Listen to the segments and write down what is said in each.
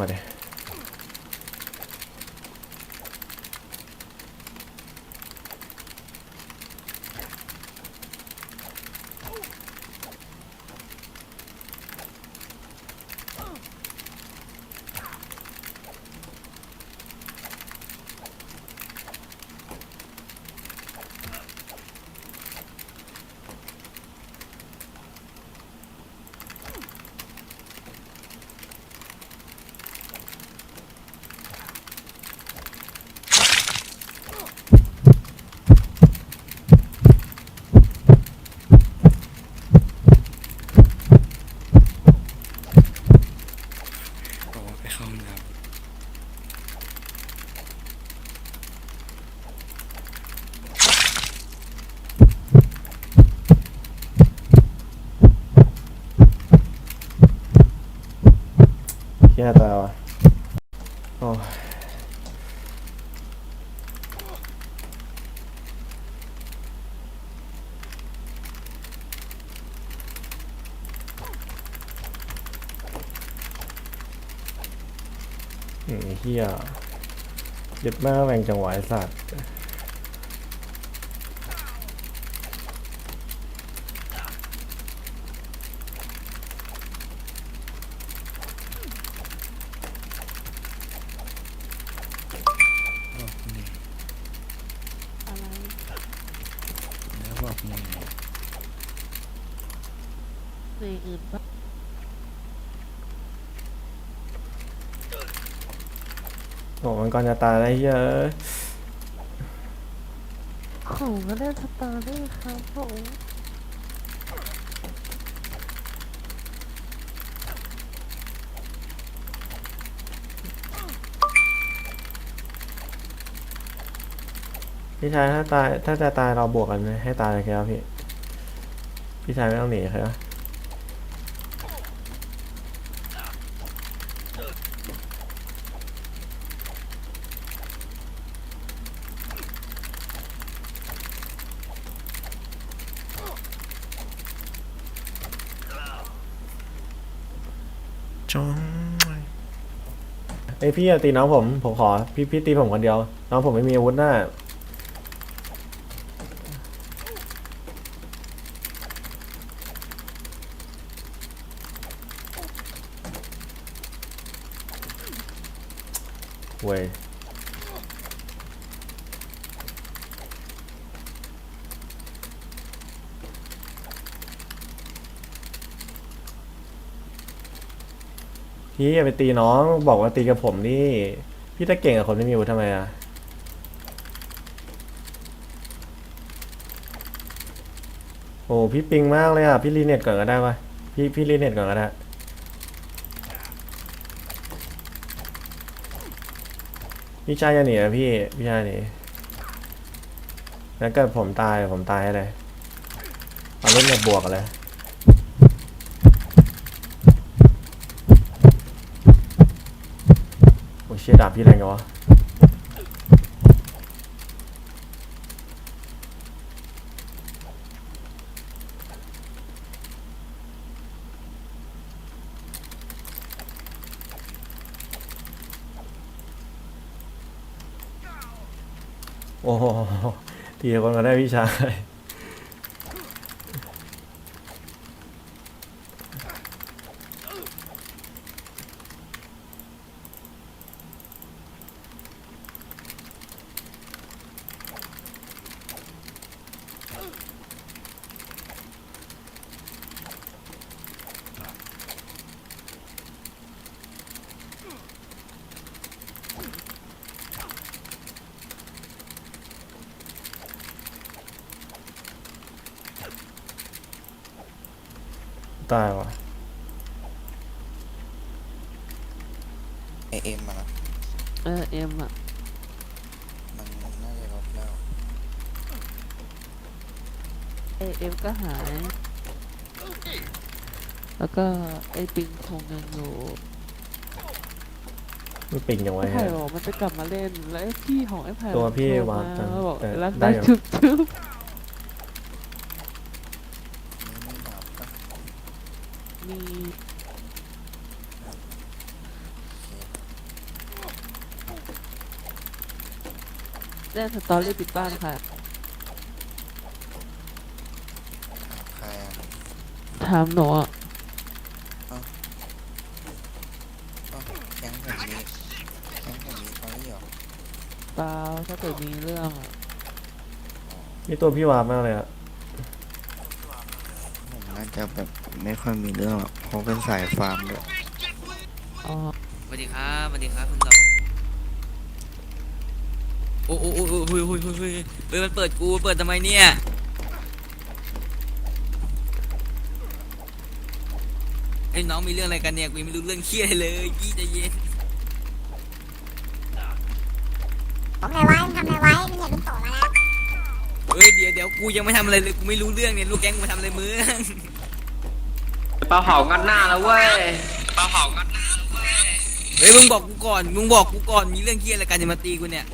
มา เฮียตายวะโอ้เฮียเด็ดมากแรงจังหวะไอ้สัตว์ำบอกมึง อะไร แล้วบอกมึง เพลงอื่นปะ โอ้มันก่อนจะตายแล้เยอ้ยของก็ได้สตาร์ด้วยครับผมพี่ชายถ้าตายถ้าจะตายเราบวกกันไหมให้ตายเลยครับพี่ พี่ชายไม่ต้องหนีครับ จงไอพี่อย่าตีน้องผมผมขอพี่พี่ตีผมคนเดียว น้องผมไม่มีอาวุธหน้าเว้ย พี่อย่าไปตีน้องบอกว่าตีกับผมนี่พี่ถ้าเก่งกับคนไม่มีวุธทำไมอะโอ้พี่ปิงมากเลยอะพี่รีเน็ตก่อนก็ได้ปะพี่พี่รีเน็ตก่อนก็ได้พี่ชายจะหนีอะพี่พี่ชายหนีแล้วเกิดผมตายผมตายให้เลยเอาเล่นเน็ตบวกเลย โอ้ยเชี่ยดาบพี่แรงจังวะโอ้โหทีละคนก็ได้พี่ชาย ตายวะไอเอ็มอะนะเออเอ็มอะมันน่าจะลบแล้วเอเอ็มก็หาย แล้วก็ไอ้ปิงคงยังอยู่ไม่ปิงยังไงไอ้ไผ่ฮะ บอกมันจะกลับมาเล่น แล้วไอ้พี่ของไอ้ไผ่ตัวพี่โทรวางมาตังค์บอกเออรักได้ได้อยู่ ชุบชุบ มีเล่นสตอรี่ปิดบ้านค่ะถามหนูอะแก๊งผมนี้แก๊งผมนี้เขาไม่ยกเปล่าถ้าเกิดมีเรื่องอะนี่ตัวพี่วามากเลยอะน่าจะแบบ ไม่ค่อยมีเรื่องหรอกเพราะเป็นสายฟาร์มด้วยอ๋อสวัสดีครับสวัสดีครับคุณดอกโอ้โอ้โอ้โอ้โอ้ยโอ้ยโอ้ยโอ้ยเฮ้ยมันเปิดกูเปิดทำไมเนี่ยไอ้น้องมีเรื่องอะไรกันเนี่ยกูยังไม่รู้เรื่องเครียดเลยยี่ใจเย็นทำอะไรไว้ทำอะไรไว้มึงอย่าลุกโตมาแล้วเฮ้ยเดี๋ยวเดี๋ยวกูยังไม่ทำอะไรเลยกูไม่รู้เรื่องเนี่ยลูกแก๊งกูมาทำอะไรมึง ปลาเผางัดหน้าแล้วเว้ยเฮ้ยมึงบอกกูก่อน มึงบอกกูก่อน มีเรื่องเครียดอะไรกันจะมาตีกูเนี่ย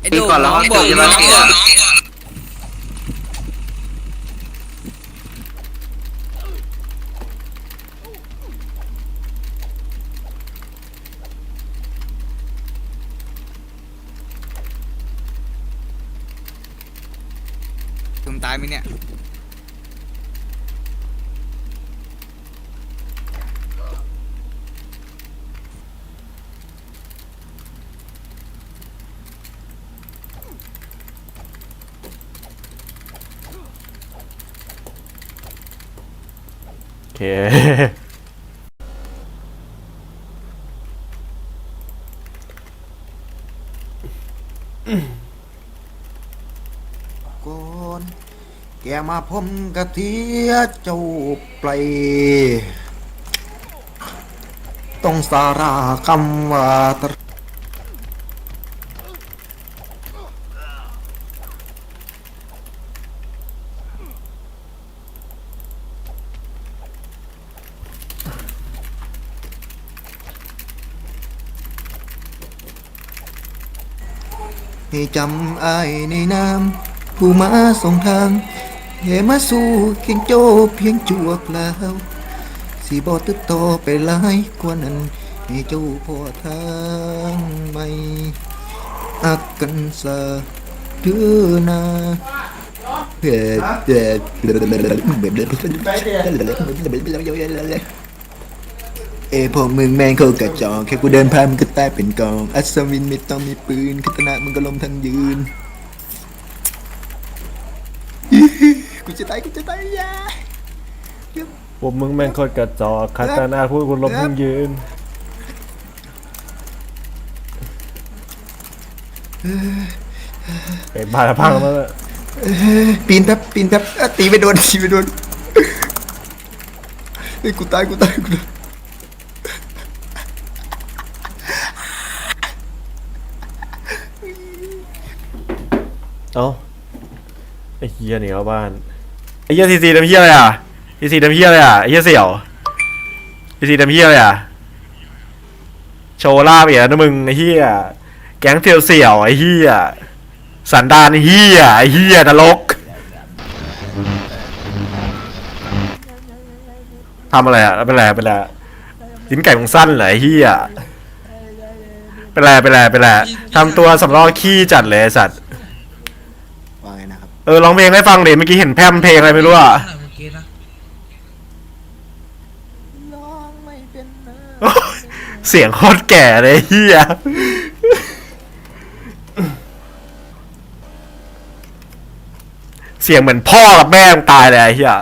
ไอ้โดดน้องบอกกูน้องก่อนถึงตายไหมเนี่ย เค ก่อนแกมาพมกะเทียเจ้าไปลต้องสาราคำว่าต ให้จำอายในนามผู้มาส่งทางเหมาสู่เคียงโจเพียงจวกแล้วสีบอตึกต่อไปหลายกว่านั้นให้เจ้าพอทางไม่อักกันซะเดือนาเด็ดเด็ด เอยพวกมึงแม่งเข้ากระจอกแค่กูเดินผ่านมึงก็ตายเป็นกอง อัศวินไม่ต้องมีปืนคัตนะมึงก็ล้มทั้งยืน กูจะตายกูจะตายอยาพวกมึงแม่งโคตรกระจอกคาตานาพูดคุณลบมึงยืน ไปบ้าละพังมาแล้วปีนแป๊บปีนแป๊บอะตีไปโดนตีไปโดนเฮ้ยกูตายกูตายกูตาย เอ้าไอ้เฮียหนีเข้าบ้านไอ้เฮียซีซีทำเฮียอะไรอะซีซีทำเฮียอะไรอะไอ้เฮียเสี่ยวซีซีทำเฮียอะไรอะโชว์ลาบอีกแล้วนะมึงไอ้เฮียแก๊งเสี่ยวเสี่ยวไอ้เฮียสันดานไอ้เฮียไอ้เฮียนรกทำอะไรอะเป็นไรเป็นไรลิ้นไก่มึงสั้นเหรอไอ้เฮียเป็นไรเป็นไรเป็นไรทำตัวสำรองขี้จัดเลยสัตว์ เออร้องเพลงให้ฟังเดี๋ยวเมื่อกี้เห็นแพร่มเพลงอะไรไม่รู้อะโอ้ยเสียงโคตรแก่เลยเฮียเสียงเหมือนพ่อกับแม่มึงตายเลยไอ้เฮีย